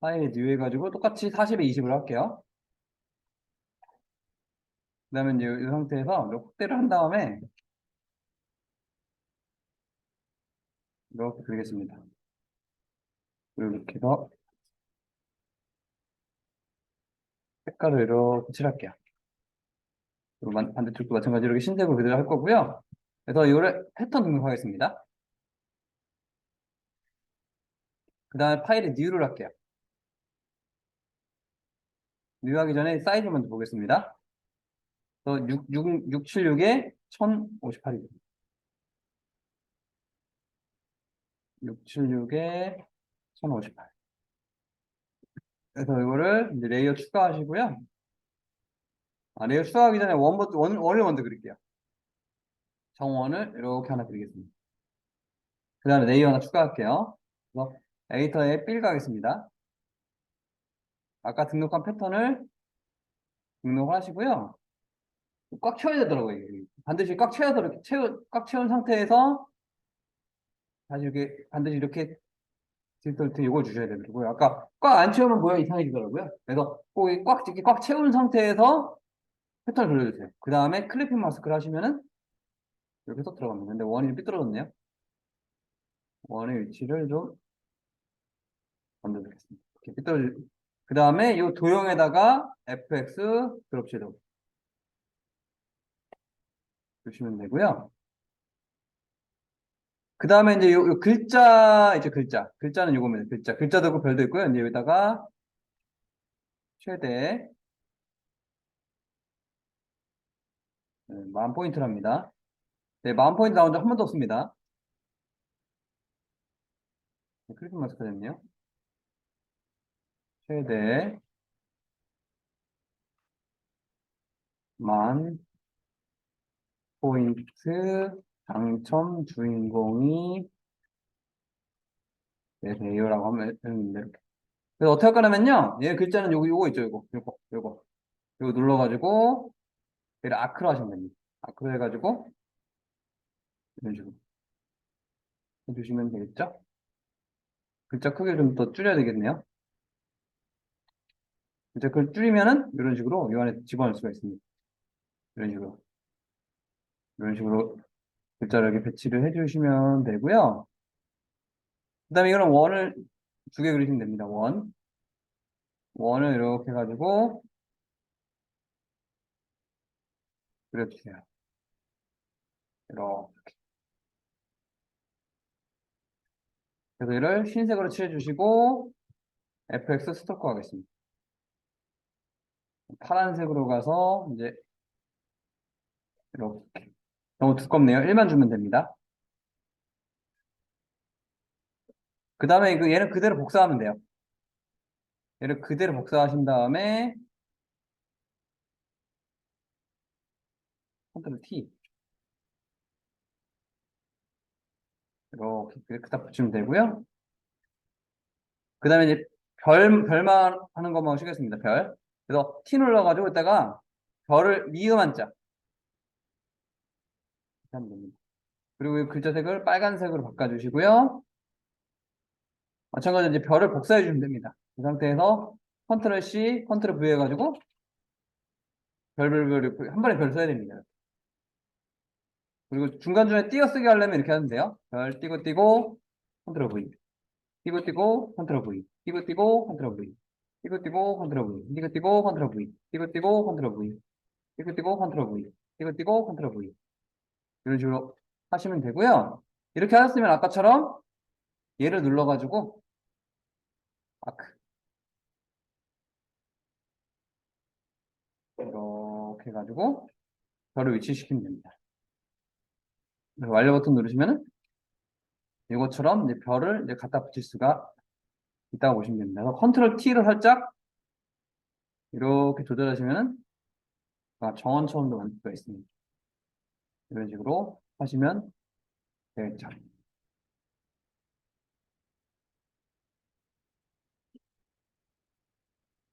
파일에 new 해가지고 똑같이 40에 20을 할게요. 그 다음에 이제 이 상태에서 확대를 한 다음에 이렇게 그리겠습니다. 이렇게 해서 색깔을 이렇게 칠할게요. 그리고 만- 반대쪽도 마찬가지로 이렇게 흰색으로 그대로 할 거고요. 그래서 이거를 패턴 등록하겠습니다. 그 다음에 파일에 new를 할게요. New 하기 전에 사이즈 먼저 보겠습니다. 그래서 6, 6, 676에 1058이죠. 676에 1058. 그래서 이거를 이제 레이어 추가하시고요. 아, 레이어 추가하기 전에 원부터, 원, 원을 먼저 그릴게요. 정원을 이렇게 하나 그리겠습니다. 그 다음에 레이어 하나 추가할게요. 그래서 에디터에 빌 가겠습니다. 아까 등록한 패턴을 등록을 하시고요. 꽉 채워야 되더라고요. 이게. 반드시 꽉 채워서 이렇게 채우, 꽉 채운 상태에서 다시 이렇게 반드시 이렇게 디지털트 이걸 주셔야 되더라고요. 아까 꽉 안 채우면 모양이 이상해지더라고요. 그래서 꼭이 꽉, 이렇게 꽉 채운 상태에서 패턴을 돌려주세요. 그 다음에 클리핑 마스크를 하시면은 이렇게 쏙 들어갑니다. 근데 원이 삐뚤어졌네요. 원의 위치를 좀 만들어주겠습니다. 이렇게 삐뚤어질, 그 다음에 이 도형에다가 fx 드롭 섀도우 주시면 되고요. 그 다음에 이제 요, 요 글자, 이제 글자. 글자는 요겁니다. 글자. 글자도 있고 별도 있고요. 이제 여기다가 최대 네, 만 포인트랍니다. 네, 만 포인트 나온 적 한 번도 없습니다. 네, 됐네요. 최대 만 포인트 당첨 주인공이 네, 네요라고 하면 이렇게. 그래서 어떻게 할까냐면요. 얘 글자는 요거 요거 있죠, 요거 요거 요거 요거 눌러가지고 얘를 아크로 하시면 됩니다. 아크로 해가지고 이런 식으로 해주시면 되겠죠? 글자 크기를 좀더 줄여야 되겠네요. 글자 크기를 줄이면은 이런 식으로 이 안에 집어넣을 수가 있습니다. 이런 식으로 이런 식으로 글자를 이렇게 배치를 해주시면 되고요. 그 다음에 이거는 원을 두 개 그리시면 됩니다. 원. 원을 이렇게 해가지고 그려주세요. 이렇게. 그래서 이를 흰색으로 칠해주시고 fx 스토커 하겠습니다. 파란색으로 가서 이제 이렇게 너무 두껍네요. 1만 주면 됩니다. 그 다음에 그 얘는 그대로 복사하면 돼요. 얘를 그대로 복사하신 다음에 컨트롤 T 이렇게 그다 붙이면 되고요. 그 다음에 이제 별, 별만 하는 것만 쉬겠습니다. 별. 그래서 T 눌러가지고 이따가 별을 미음 한자 하면 됩니다. 그리고 이 글자색을 빨간색으로 바꿔주시고요. 마찬가지로 이제 별을 복사해 주시면 됩니다. 이 상태에서 컨트롤 C, 컨트롤 V 해가지고 별별별 한 번에 별 써야 됩니다. 그리고 중간중간에 띄어쓰기 하려면 이렇게 하면 돼요. 별 띄고 띄고 컨트롤 V 띄고 띄고 컨트롤 V 띄고 띄고 컨트롤 V 띄고 띄고 컨트롤 V. 띄고 띄고 컨트롤 V. 띄고 띄고 컨트롤 V. 띄고 띄고 컨트롤 V. 띄고 띄고 컨트롤 V. 이런 식으로 하시면 되고요. 이렇게 하셨으면 아까처럼 얘를 눌러가지고 아크. 이렇게 해가지고 별을 위치시키면 됩니다. 완료 버튼 누르시면은 이것처럼 이제 별을 이제 갖다 붙일 수가 있다고 보시면 됩니다. 그래서 컨트롤 T를 살짝 이렇게 조절하시면은 아, 정원처럼도 만들 수가 있습니다. 이런 식으로 하시면 되겠죠.